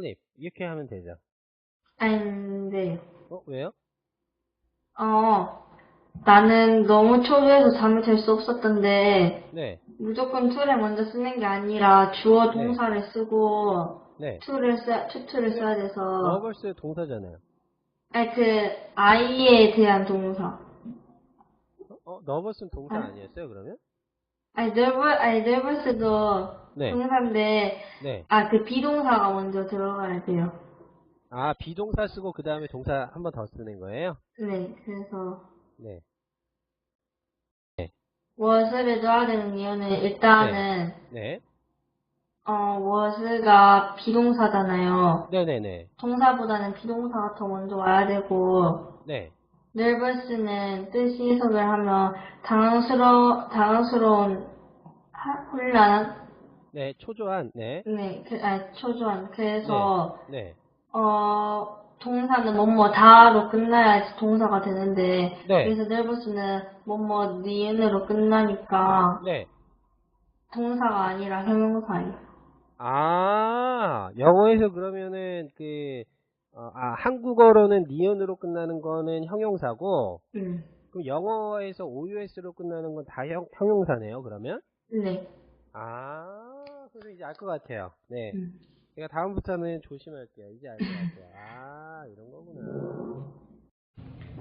sleep. 이렇게 하면 되죠. 안 돼요. 어, 왜요? 어, 나는 너무 초조해서 잠을 잘 수 없었던데, 네, 무조건 툴을 먼저 쓰는 게 아니라 주어 동사를 쓰고, 네. 툴을 써, 투툴을 써야 돼서, 러버스 동사잖아요. 아니, 그, 아이에 대한 동사. 어, 러버스는 동사 아. 아니었어요, 그러면? 아니, nervous, 아니, nervous도 네, 동사인데, 네. 아, 그 비동사가 먼저 들어가야 돼요. 아, 비동사 쓰고 그 다음에 동사 한 번 더 쓰는 거예요? 네, 그래서, 네, was를 넣어야 되는 이유는 일단은, 네. 어, was가 비동사잖아요. 네네네. 동사보다는 비동사가 더 먼저 와야 되고, 네. Nervous는 뜻이 해석을 하면 당황스러, 당황스러운, 하- 혼란? 네, 초조한, 네. 네, 그, 아, 초조한. 그래서, 네. 어, 동사는 뭐뭐 다로 끝나야지 동사가 되는데, 네. 그래서 nervous는 뭐뭐 니은으로 끝나니까 네. 동사가 아니라 형용사예요. 아, 영어에서 그러면은 그, 어, 아, 한국어로는 니은으로 끝나는 거는 형용사고, 음, 그럼 영어에서 OUS로 끝나는 건다 형, 형용사네요, 그러면? 네. 아, 그래서 이제 알 것 같아요. 네. 음. 제가 다음부터는 조심할게요. 이제 알 것 같아요. 아, 이런 거구나.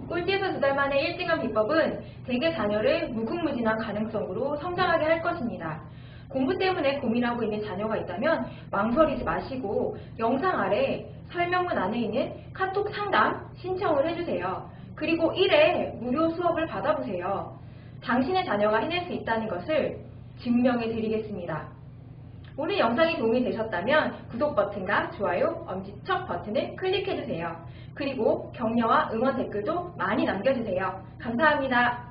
꿀팁은 두달 만에 1등한 비법은 대개 자녀를 무궁무진한 가능성으로 성장하게 할 것입니다. 공부 때문에 고민하고 있는 자녀가 있다면 망설이지 마시고 영상 아래 설명문 안에 있는 카톡 상담 신청을 해주세요. 그리고 1회 무료 수업을 받아보세요. 당신의 자녀가 해낼 수 있다는 것을 증명해 드리겠습니다. 오늘 영상이 도움이 되셨다면 구독 버튼과 좋아요, 엄지척 버튼을 클릭해주세요. 그리고 격려와 응원 댓글도 많이 남겨주세요. 감사합니다.